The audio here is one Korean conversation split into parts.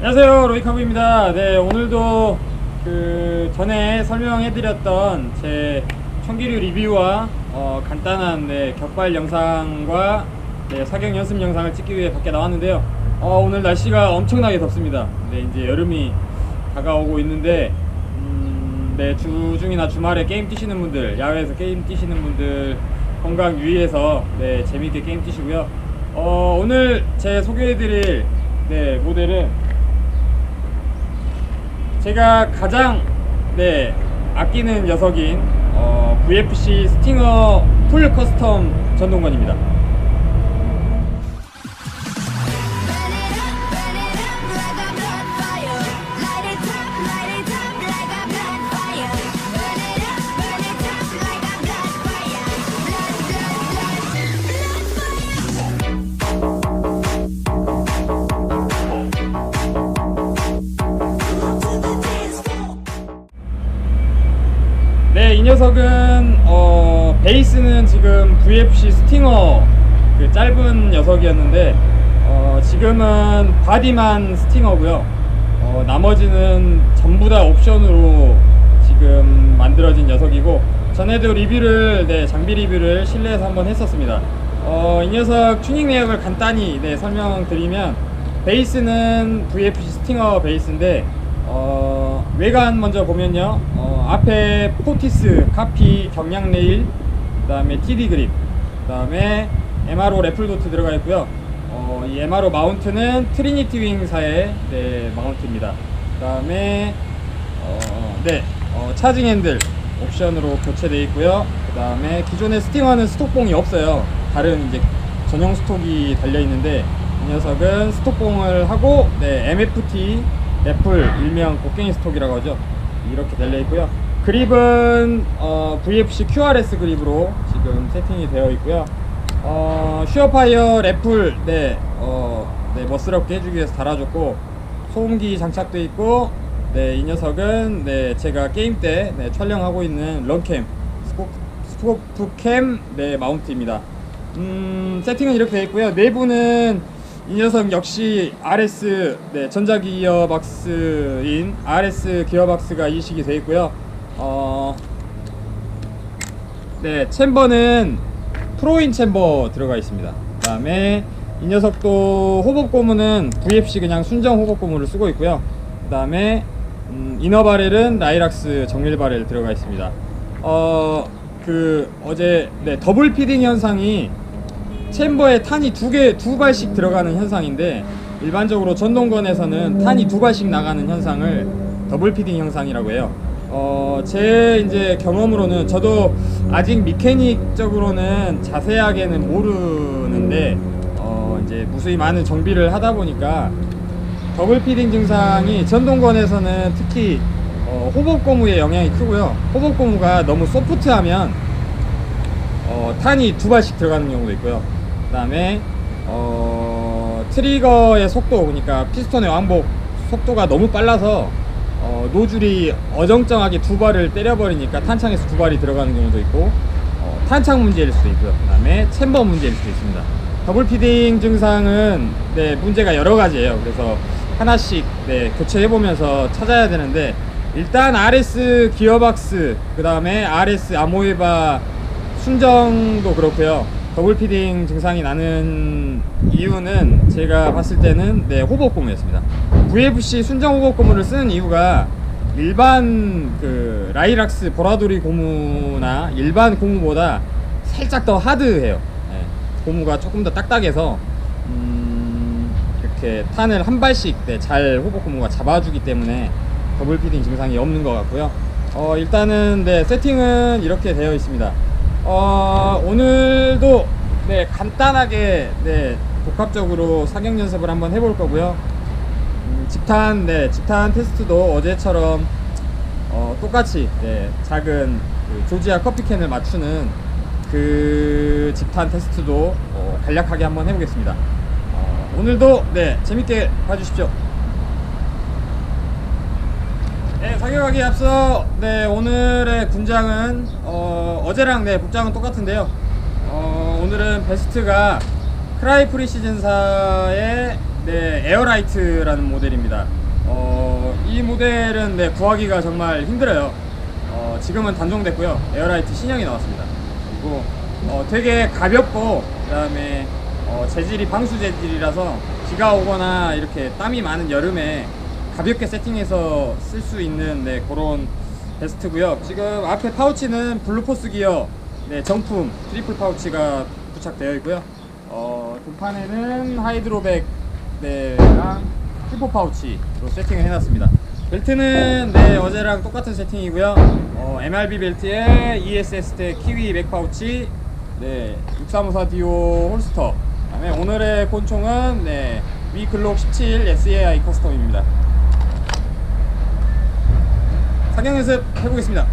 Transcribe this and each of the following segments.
안녕하세요 로이카브입니다. 네 오늘도 그 전에 설명해드렸던 제 청기류 리뷰와 어, 간단한 네, 격발 영상과 네, 사격 연습 영상을 찍기 위해 밖에 나왔는데요. 어, 오늘 날씨가 엄청나게 덥습니다. 네 이제 여름이 다가오고 있는데 음, 네 주중이나 주말에 게임 뛰시는 분들 야외에서 게임 뛰시는 분들 건강 유의해서 네 재미있게 게임 뛰시고요. 어, 오늘 제 소개해드릴 네 모델은 제가 가장 네 아끼는 녀석인 어, VFC 스팅어 풀 커스텀 전동건입니다. 녀석은 어, 베이스는 지금 VFC 스팅어 그 짧은 녀석이었는데 어, 지금은 바디만 스팅어고요. 어, 나머지는 전부 다 옵션으로 지금 만들어진 녀석이고 전에도 리뷰를 네, 장비 리뷰를 실내에서 한번 했었습니다. 어, 이 녀석 튜닝 내역을 간단히 네, 설명드리면 베이스는 VFC 스팅어 베이스인데 어, 외관 먼저 보면요. 어, 앞에 포티스, 카피, 경량 레일, 그 다음에 TD 그립, 그 다음에 MRO 래플 도트 들어가 있고요. 어, 이 MRO 마운트는 트리니티 윙사의 네, 마운트입니다. 그 다음에 어, 네, 어, 차징 핸들 옵션으로 교체되어 있고요. 그 다음에 기존의 스팅어는 스톡봉이 없어요. 다른 이제 전용 스톡이 달려 있는데 이 녀석은 스톡봉을 하고 네, MFT 애플 일명 곡괭이 스톡이라고 하죠. 이렇게 달려 있고요. 그립은 어, VFC QRS 그립으로 지금 세팅이 되어 있고요. 어, 슈어파이어 래플 네, 어, 네 멋스럽게 해주기 위해서 달아줬고 소음기 장착돼 있고 네, 이 녀석은 네, 제가 게임 때 네, 촬영하고 있는 런캠 스코, 스코프캠 네, 마운트입니다. 음, 세팅은 이렇게 되어 있고요. 내부는 이 녀석 역시 RS 네, 전자 기어박스인 RS 기어박스가 이식이 되어 있고요. 어, 네, 챔버는 프로인 챔버 들어가 있습니다. 그 다음에 이 녀석도 호법 고무는 VFC 그냥 순정 호법 고무를 쓰고 있고요. 그 다음에 음, 이너 바렐은 라이락스 정밀 바렐 들어가 있습니다. 어, 그 어제 네, 더블 피딩 현상이 챔버에 탄이 두 개, 두 발씩 들어가는 현상인데 일반적으로 전동건에서는 탄이 두 발씩 나가는 현상을 더블 피딩 현상이라고 해요. 어, 제 이제 경험으로는 저도 아직 미케닉적으로는 자세하게는 모르는데 어, 이제 무수히 많은 정비를 하다 보니까 더블 피딩 증상이 전동건에서는 특히 어, 호법 고무의 영향이 크고요. 호법 고무가 너무 소프트하면 어, 탄이 두 발씩 들어가는 경우도 있고요. 그 다음에 어, 트리거의 속도 그러니까 피스톤의 왕복 속도가 너무 빨라서 어, 노즐이 어정쩡하게 두 발을 때려버리니까 탄창에서 두 발이 들어가는 경우도 있고 어, 탄창 문제일 수도 있고요. 그 다음에 챔버 문제일 수도 있습니다. 더블 피딩 증상은 네, 문제가 여러 가지예요. 그래서 하나씩 네, 교체해 보면서 찾아야 되는데 일단 RS 기어박스 그 다음에 RS 아모에바 순정도 그렇고요. 더블 피딩 증상이 나는 이유는 제가 봤을 때는 네, 호복 고무였습니다. VFC 순정 호복 고무를 쓰는 이유가 일반 그 라이락스 보라돌이 고무나 일반 고무보다 살짝 더 하드해요. 네, 고무가 조금 더 딱딱해서 음, 이렇게 탄을 한 발씩 네, 잘 호복 고무가 잡아주기 때문에 더블 피딩 증상이 없는 것 같고요. 어, 일단은 네, 세팅은 이렇게 되어 있습니다. 어, 오늘도 네, 간단하게 네, 복합적으로 사격 연습을 한번 해볼 거고요. 음, 집탄, 네, 집탄 테스트도 어제처럼 어, 똑같이 네, 작은 그 조지아 커피캔을 맞추는 그 집탄 테스트도 어, 간략하게 한번 해보겠습니다. 어, 오늘도 네 재밌게 봐주십시오. 네, 사격하기 앞서 네 오늘의 군장은 어, 어제랑 네 복장은 똑같은데요. 어, 오늘은 베스트가 크라이 프리시즌사의 네 에어라이트라는 모델입니다. 어, 이 모델은 네 구하기가 정말 힘들어요. 어, 지금은 단종됐고요. 에어라이트 신형이 나왔습니다. 그리고 어, 되게 가볍고 그 다음에 어, 재질이 방수 재질이라서 비가 오거나 이렇게 땀이 많은 여름에 가볍게 세팅해서 쓸 수 있는 네, 그런 베스트고요. 지금 앞에 파우치는 블루포스 기어 네, 정품 트리플 파우치가 부착되어 있고요. 어, 등판에는 하이드로백 네랑 힐포 파우치로 세팅을 해놨습니다. 벨트는 네 어제랑 똑같은 세팅이고요. 어, MRB 벨트에 ESS 대 키위 백 파우치, 네 6354 디오 홀스터. 그다음에 오늘의 곤총은 네 위글록 17 SAI 커스텀입니다. 사격 연습 해보겠습니다.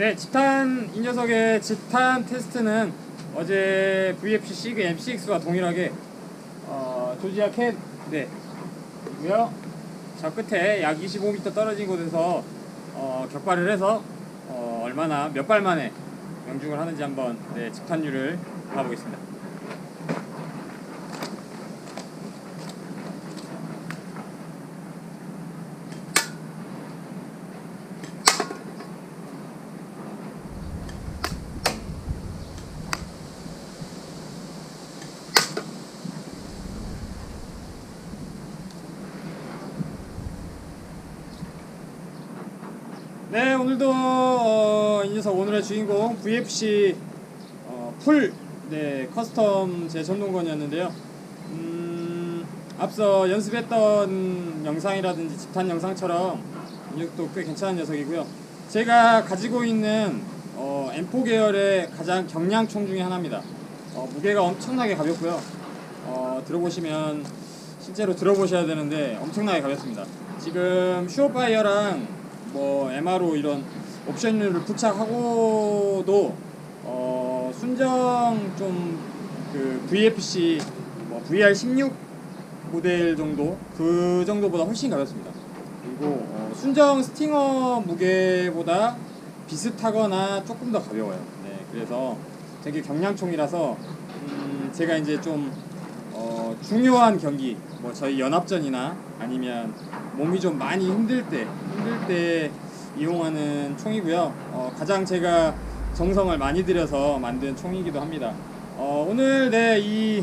네, 집탄 이 녀석의 집탄 테스트는 어제 VFC 시그 MCX와 동일하게 어, 조지아 캔 네, 이고요. 저 끝에 약 25m 떨어진 곳에서 어, 격발을 해서 어, 얼마나 몇 발 만에 명중을 하는지 한번 네, 집탄율을 봐보겠습니다. 네 오늘도 어, 이 녀석 오늘의 주인공 VFC 어, 풀 네, 커스텀 제 전동건이었는데요. 음, 앞서 연습했던 영상이라든지 집탄 영상처럼 이 녀석도 꽤 괜찮은 녀석이고요. 제가 가지고 있는 어, M4 계열의 가장 경량 총 중에 하나입니다. 어, 무게가 엄청나게 가볍고요. 어, 들어보시면 실제로 들어보셔야 되는데 엄청나게 가볍습니다. 지금 슈어파이어랑 뭐 MRO 이런 옵션류를 부착하고도 어, 순정 좀 그 VFC 뭐 VR16 모델 정도 그 정도보다 훨씬 가볍습니다. 그리고 어, 순정 스팅어 무게보다 비슷하거나 조금 더 가벼워요. 네, 그래서 되게 경량총이라서 음, 제가 이제 좀 어, 중요한 경기, 뭐 저희 연합전이나 아니면 몸이 좀 많이 힘들 때, 힘들 때 이용하는 총이고요. 어, 가장 제가 정성을 많이 들여서 만든 총이기도 합니다. 어, 오늘 네, 이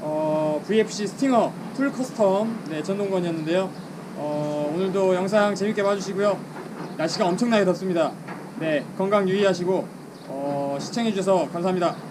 어, VFC 스팅어 풀 커스텀 네, 전동건이었는데요. 어, 오늘도 영상 재밌게 봐주시고요. 날씨가 엄청나게 덥습니다. 네, 건강 유의하시고 어, 시청해주셔서 감사합니다.